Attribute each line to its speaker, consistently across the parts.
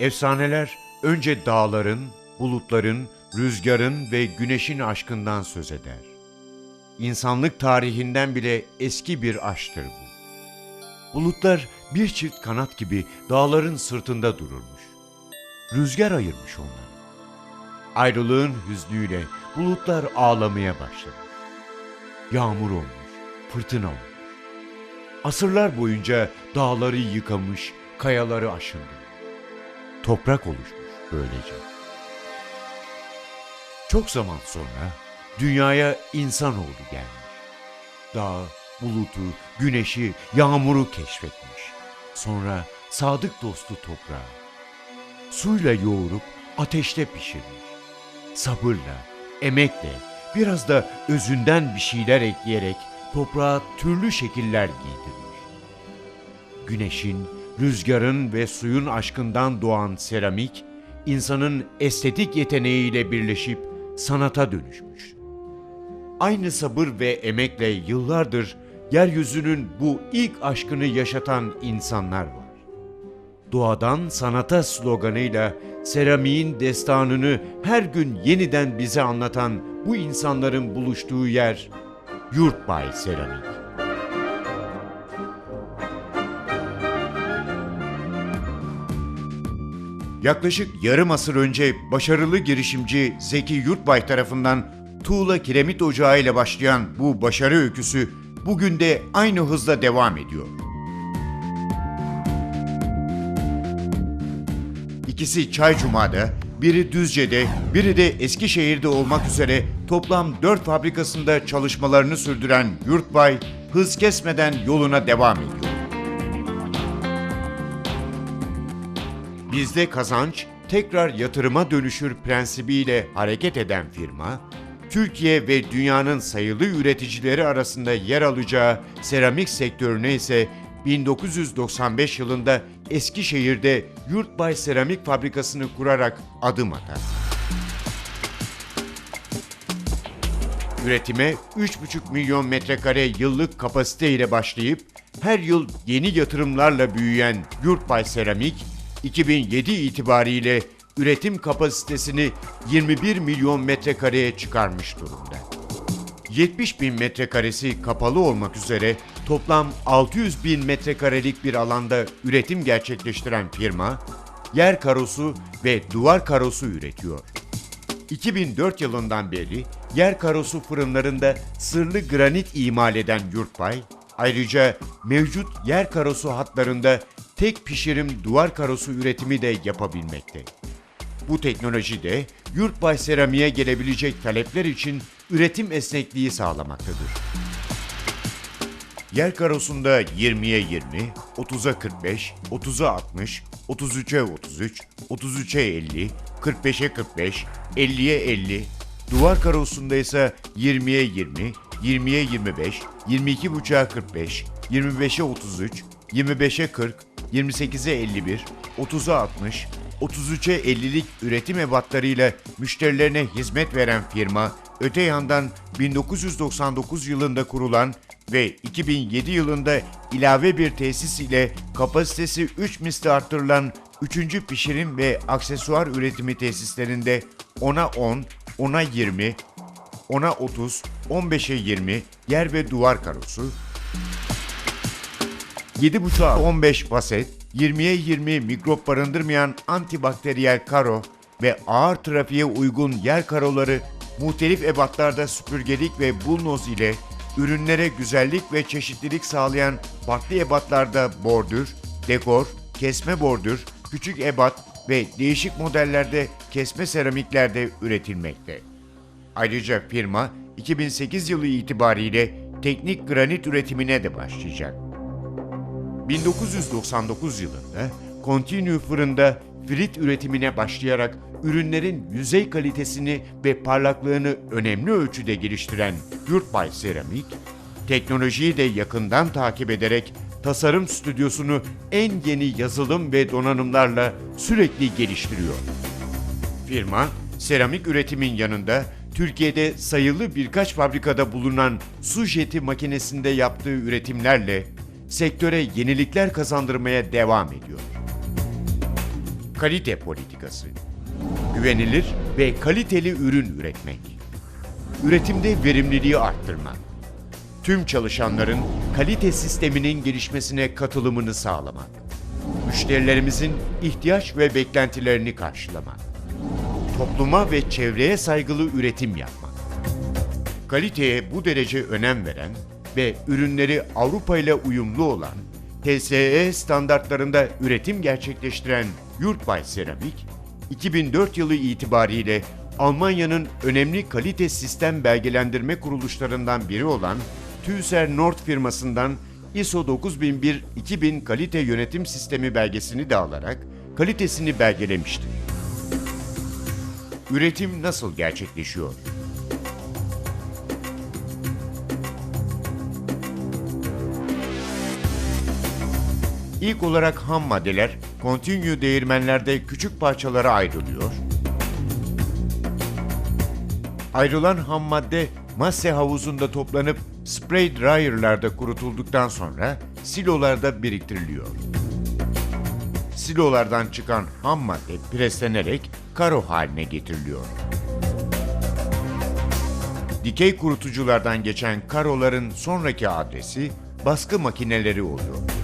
Speaker 1: Efsaneler önce dağların, bulutların, rüzgarın ve güneşin aşkından söz eder. İnsanlık tarihinden bile eski bir aşktır bu. Bulutlar bir çift kanat gibi dağların sırtında dururmuş. Rüzgar ayırmış onları. Ayrılığın hüznüyle bulutlar ağlamaya başlamış. Yağmur olmuş, fırtına olmuş. Asırlar boyunca dağları yıkamış, kayaları aşındı. Toprak oluşmuş böylece. Çok zaman sonra dünyaya insanoğlu gelmiş. Dağı, bulutu, güneşi, yağmuru keşfetmiş. Sonra sadık dostu toprağı. Suyla yoğurup ateşte pişirmiş. Sabırla, emekle, biraz da özünden bir şeyler ekleyerek toprağa türlü şekiller giydirmiş. Güneşin, rüzgarın ve suyun aşkından doğan seramik, insanın estetik yeteneğiyle birleşip sanata dönüşmüş. Aynı sabır ve emekle yıllardır yeryüzünün bu ilk aşkını yaşatan insanlar var. Doğadan sanata sloganıyla seramiğin destanını her gün yeniden bize anlatan bu insanların buluştuğu yer Yurtbay Seramik. Yaklaşık yarım asır önce başarılı girişimci Zeki Yurtbay tarafından tuğla kiremit ocağı ile başlayan bu başarı öyküsü bugün de aynı hızla devam ediyor. İkisi Çaycuma'da, biri Düzce'de, biri de Eskişehir'de olmak üzere toplam 4 fabrikasında çalışmalarını sürdüren Yurtbay hız kesmeden yoluna devam ediyor. Bizde kazanç tekrar yatırıma dönüşür prensibiyle hareket eden firma, Türkiye ve dünyanın sayılı üreticileri arasında yer alacağı seramik sektörüne ise 1995 yılında Eskişehir'de Yurtbay Seramik Fabrikası'nı kurarak adım atar. Üretime 3,5 milyon metrekare yıllık kapasite ile başlayıp her yıl yeni yatırımlarla büyüyen Yurtbay Seramik, 2007 itibariyle üretim kapasitesini 21 milyon metrekareye çıkarmış durumda. 70 bin metrekaresi kapalı olmak üzere toplam 600 bin metrekarelik bir alanda üretim gerçekleştiren firma, yer karosu ve duvar karosu üretiyor. 2004 yılından beri yer karosu fırınlarında sırlı granit imal eden Yurtbay, ayrıca mevcut yer karosu hatlarında tek pişirim duvar karosu üretimi de yapabilmekte. Bu teknoloji de Yurtbay seramiğe gelebilecek talepler için üretim esnekliği sağlamaktadır. Yer karosunda 20'ye 20, 30'a 45, 30'a 60, 33'e 33, 33'e 50, 45'e 45, 50'ye 50, duvar karosunda ise 20'ye 20, 20'ye 25, 22.5'a 45, 25'e 33, 25'e 40, 28'e 51, 30'a 60, 33'e 50'lik üretim ebatlarıyla müşterilerine hizmet veren firma, öte yandan 1999 yılında kurulan ve 2007 yılında ilave bir tesis ile kapasitesi 3 misli arttırılan 3. pişirim ve aksesuar üretimi tesislerinde 10'a 10, 10'a 20, 10'a 30, 15'e 20 yer ve duvar karosu, 7.5'a 15 baset, 20'ye 20 mikrop barındırmayan antibakteriyel karo ve ağır trafiğe uygun yer karoları muhtelif ebatlarda süpürgelik ve bulnoz ile ürünlere güzellik ve çeşitlilik sağlayan farklı ebatlarda bordür, dekor, kesme bordür, küçük ebat ve değişik modellerde kesme seramiklerde üretilmekte. Ayrıca firma 2008 yılı itibariyle teknik granit üretimine de başlayacak. 1999 yılında Continue fırında frit üretimine başlayarak ürünlerin yüzey kalitesini ve parlaklığını önemli ölçüde geliştiren Yurtbay Seramik, teknolojiyi de yakından takip ederek tasarım stüdyosunu en yeni yazılım ve donanımlarla sürekli geliştiriyor. Firma, seramik üretimin yanında Türkiye'de sayılı birkaç fabrikada bulunan su jeti makinesinde yaptığı üretimlerle sektöre yenilikler kazandırmaya devam ediyor. kalite politikası. Güvenilir ve kaliteli ürün üretmek. Üretimde verimliliği arttırmak. Tüm çalışanların kalite sisteminin gelişmesine katılımını sağlamak. Müşterilerimizin ihtiyaç ve beklentilerini karşılamak. Topluma ve çevreye saygılı üretim yapmak. Kaliteye bu derece önem veren ve ürünleri Avrupa ile uyumlu olan TSE standartlarında üretim gerçekleştiren Yurtbay Seramik, 2004 yılı itibariyle Almanya'nın önemli kalite sistem belgelendirme kuruluşlarından biri olan TÜSER Nord firmasından ISO 9001-2000 kalite yönetim sistemi belgesini de alarak kalitesini belgelemiştir. Üretim nasıl gerçekleşiyor? İlk olarak ham maddeler continue değirmenlerde küçük parçalara ayrılıyor. Ayrılan ham madde masse havuzunda toplanıp spray dryer'larda kurutulduktan sonra silolarda biriktiriliyor. Silolardan çıkan ham madde preslenerek karo haline getiriliyor. Dikey kurutuculardan geçen karoların sonraki adresi baskı makineleri oluyor.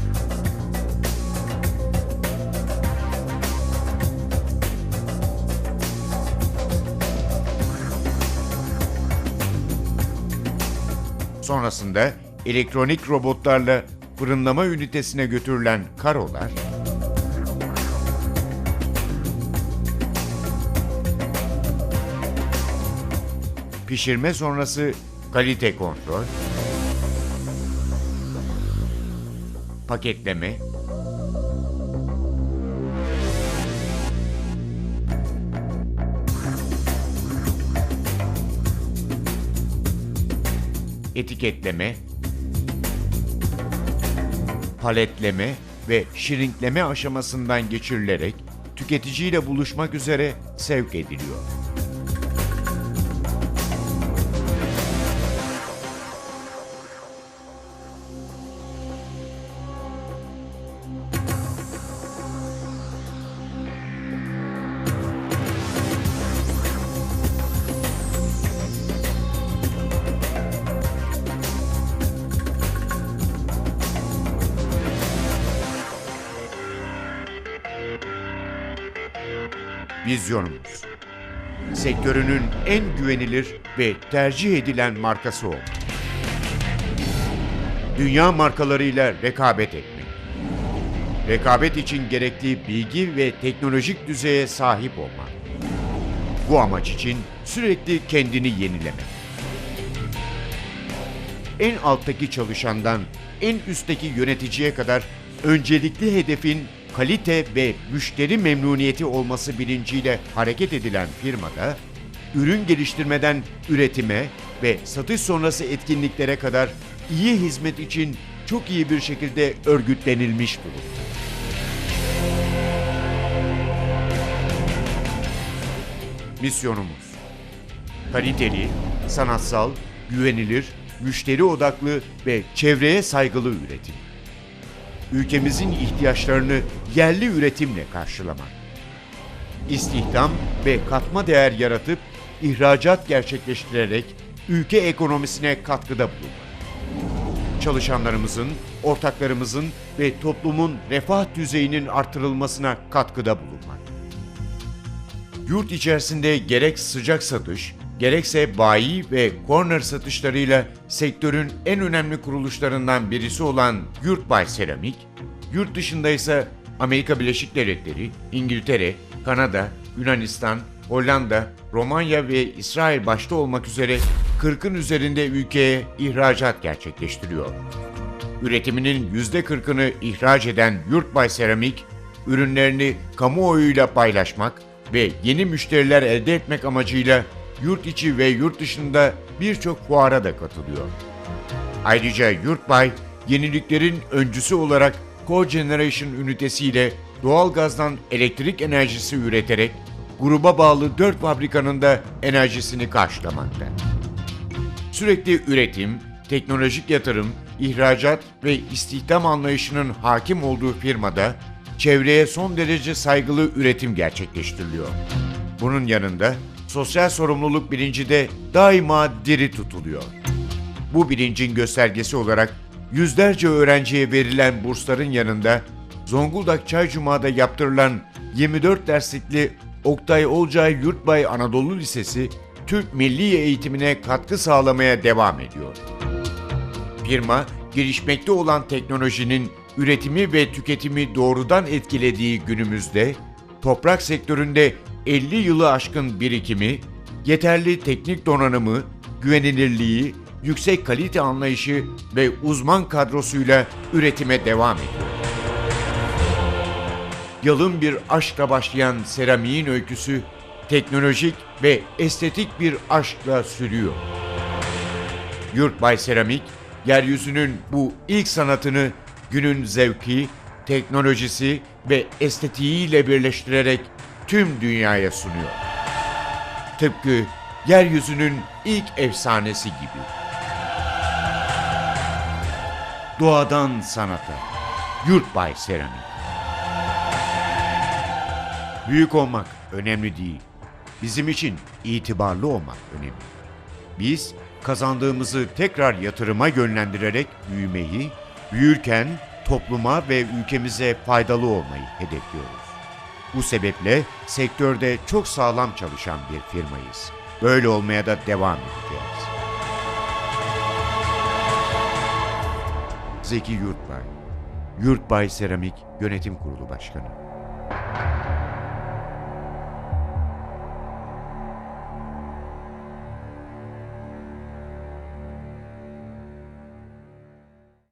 Speaker 1: Sonrasında elektronik robotlarla fırınlama ünitesine götürülen karolar pişirme sonrası kalite kontrol, paketleme, etiketleme, paletleme ve şirinkleme aşamasından geçirilerek tüketiciyle buluşmak üzere sevk ediliyor. Vizyonumuz. Sektörünün en güvenilir ve tercih edilen markası olmak. Dünya markalarıyla rekabet etmek. Rekabet için gerektiği bilgi ve teknolojik düzeye sahip olmak. Bu amaç için sürekli kendini yenilemek. En alttaki çalışandan en üstteki yöneticiye kadar öncelikli hedefin kalite ve müşteri memnuniyeti olması bilinciyle hareket edilen firmada, ürün geliştirmeden üretime ve satış sonrası etkinliklere kadar iyi hizmet için çok iyi bir şekilde örgütlenilmiş durumda. Misyonumuz kaliteli, sanatsal, güvenilir, müşteri odaklı ve çevreye saygılı üretim ülkemizin ihtiyaçlarını yerli üretimle karşılamak. İstihdam ve katma değer yaratıp ihracat gerçekleştirerek ülke ekonomisine katkıda bulunmak. Çalışanlarımızın, ortaklarımızın ve toplumun refah düzeyinin artırılmasına katkıda bulunmak. Yurt içerisinde gerek sıcak satış, gerekse bayi ve corner satışlarıyla sektörün en önemli kuruluşlarından birisi olan Yurtbay Seramik, yurt dışında ise Amerika Birleşik Devletleri, İngiltere, Kanada, Yunanistan, Hollanda, Romanya ve İsrail başta olmak üzere 40'ın üzerinde ülkeye ihracat gerçekleştiriyor. Üretiminin %40'ını ihraç eden Yurtbay Seramik, ürünlerini kamuoyuyla paylaşmak ve yeni müşteriler elde etmek amacıyla yurt içi ve yurt dışında birçok fuara da katılıyor. Ayrıca Yurtbay, yeniliklerin öncüsü olarak Co-Generation ünitesiyle doğal gazdan elektrik enerjisi üreterek gruba bağlı 4 fabrikanın da enerjisini karşılamakta. Sürekli üretim, teknolojik yatırım, ihracat ve istihdam anlayışının hakim olduğu firmada çevreye son derece saygılı üretim gerçekleştiriliyor. Bunun yanında sosyal sorumluluk bilinci de daima diri tutuluyor. Bu bilincin göstergesi olarak yüzlerce öğrenciye verilen bursların yanında Zonguldak Çaycuma'da yaptırılan 24 derslikli Oktay Olcay Yurtbay Anadolu Lisesi Türk milli eğitimine katkı sağlamaya devam ediyor. Firma, gelişmekte olan teknolojinin üretimi ve tüketimi doğrudan etkilediği günümüzde, toprak sektöründe 50 yılı aşkın birikimi, yeterli teknik donanımı, güvenilirliği, yüksek kalite anlayışı ve uzman kadrosuyla üretime devam ediyor. Yalın bir aşkla başlayan seramiğin öyküsü, teknolojik ve estetik bir aşkla sürüyor. Yurtbay Seramik, yeryüzünün bu ilk sanatını günün zevki, teknolojisi ve estetiğiyle birleştirerek tüm dünyaya sunuyor. Tıpkı yeryüzünün ilk efsanesi gibi. Doğadan sanata, Yurtbay Seramik. Büyük olmak önemli değil. Bizim için itibarlı olmak önemli. Biz kazandığımızı tekrar yatırıma yönlendirerek büyümeyi, büyürken topluma ve ülkemize faydalı olmayı hedefliyoruz. Bu sebeple sektörde çok sağlam çalışan bir firmayız. Böyle olmaya da devam edeceğiz. Zeki Yurtbay, Yurtbay Seramik Yönetim Kurulu Başkanı.